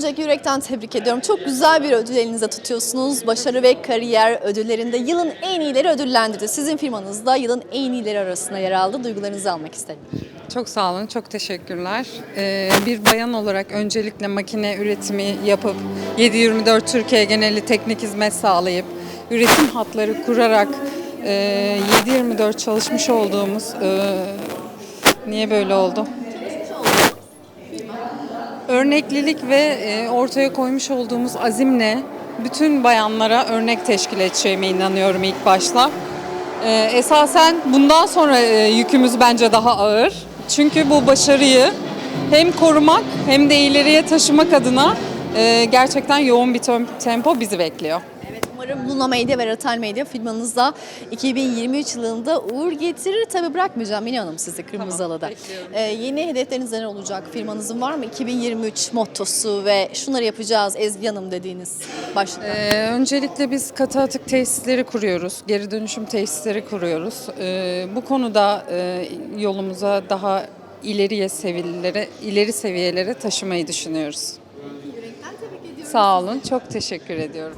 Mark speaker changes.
Speaker 1: öncelikle yürekten tebrik ediyorum. Çok güzel bir ödül elinizde tutuyorsunuz. Başarı ve kariyer ödüllerinde yılın en iyileri ödüllendirdi. Sizin firmanız da yılın en iyileri arasında yer aldı. Duygularınızı almak istedim.
Speaker 2: Çok sağ olun, çok teşekkürler. Ee, bir bayan olarak öncelikle makine üretimi yapıp 7-24 Türkiye geneli teknik hizmet sağlayıp üretim hatları kurarak e, 7-24 çalışmış olduğumuz e, niye böyle oldu? Örneklilik ve e, ortaya koymuş olduğumuz azimle bütün bayanlara örnek teşkil edeceğime inanıyorum ilk başta. Ee, esasen bundan sonra e, yükümüz bence daha ağır. Çünkü bu başarıyı hem korumak hem de ileriye taşımak adına e, gerçekten yoğun bir tem- tempo bizi bekliyor.
Speaker 1: Umarım Luna Medya ve Ratel Medya firmanızda 2023 yılında uğur getirir. Tabii bırakmayacağım Mine Hanım sizi Kırmızı
Speaker 2: Tamam, bekliyorum.
Speaker 1: Ee, yeni hedefleriniz neler olacak? Firmanızın var mı 2023 mottosu ve şunları yapacağız Ezgi Hanım dediğiniz başlıklar?
Speaker 2: Ee, öncelikle biz katı atık tesisleri kuruyoruz, geri dönüşüm tesisleri kuruyoruz. Ee, bu konuda e, yolumuza daha ileriye seviyelere, ileri seviyelere taşımayı düşünüyoruz. Sağ olun, çok teşekkür ediyorum.